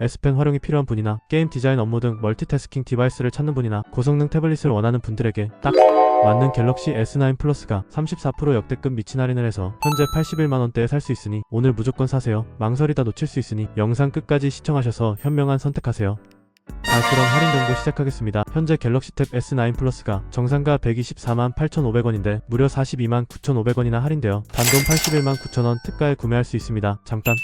S펜 활용이 필요한 분이나 게임 디자인 업무 등 멀티태스킹 디바이스를 찾는 분이나 고성능 태블릿을 원하는 분들에게 딱 맞는 갤럭시 S9 플러스가 34% 역대급 미친 할인을 해서 현재 81만원대에 살 수 있으니 오늘 무조건 사세요. 망설이다 놓칠 수 있으니 영상 끝까지 시청하셔서 현명한 선택하세요. 자 그럼 할인 정보 시작하겠습니다. 현재 갤럭시 탭 S9 플러스가 정상가 124만 8,500원인데 무려 42만 9,500원이나 할인되어 단돈 81만 9천원 특가에 구매할 수 있습니다. 잠깐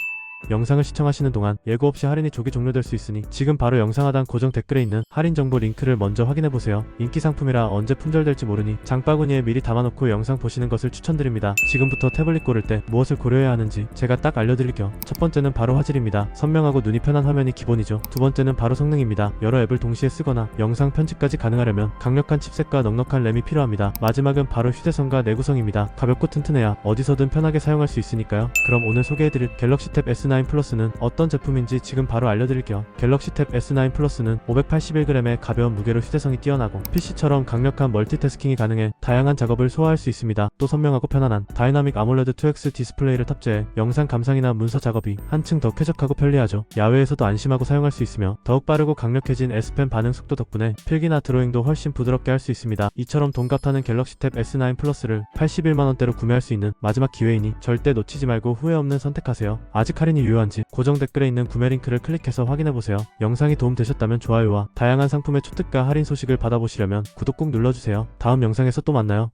영상을 시청하시는 동안 예고 없이 할인이 조기 종료될 수 있으니 지금 바로 영상 하단 고정 댓글에 있는 할인 정보 링크를 먼저 확인해보세요. 인기 상품이라 언제 품절될지 모르니 장바구니에 미리 담아놓고 영상 보시는 것을 추천드립니다. 지금부터 태블릿 고를 때 무엇을 고려해야 하는지 제가 딱 알려드릴게요. 첫 번째는 바로 화질입니다. 선명하고 눈이 편한 화면이 기본이죠. 두 번째는 바로 성능입니다. 여러 앱을 동시에 쓰거나 영상 편집까지 가능하려면 강력한 칩셋과 넉넉한 램이 필요합니다. 마지막은 바로 휴대성과 내구성입니다. 가볍고 튼튼해야 어디서든 편하게 사용할 수 있으니까요. 그럼 오늘 소개해드릴 갤럭시 탭 S9 플러스는 어떤 제품인지 지금 바로 알려드릴게요. 갤럭시 탭 S9 플러스는 581g의 가벼운 무게로 휴대성이 뛰어나고 PC처럼 강력한 멀티태스킹이 가능해 다양한 작업을 소화할 수 있습니다. 또 선명하고 편안한 다이나믹 아몰레드 2X 디스플레이를 탑재해 영상 감상이나 문서 작업이 한층 더 쾌적하고 편리하죠. 야외에서도 안심하고 사용할 수 있으며 더욱 빠르고 강력해진 S펜 반응 속도 덕분에 필기나 드로잉도 훨씬 부드럽게 할 수 있습니다. 이처럼 돈값 하는 갤럭시 탭 S9 플러스를 81만원대로 구매할 수 있는 마지막 기회이니 절대 놓치지 말고 후회 없는 선택하세요. 아직 할인이 유효한지 고정 댓글에 있는 구매 링크를 클릭해서 확인해보세요. 영상이 도움되셨다면 좋아요와 다양한 상품의 초특가 할인 소식을 받아보시려면 구독 꼭 눌러주세요. 다음 영상에서 또 만나요.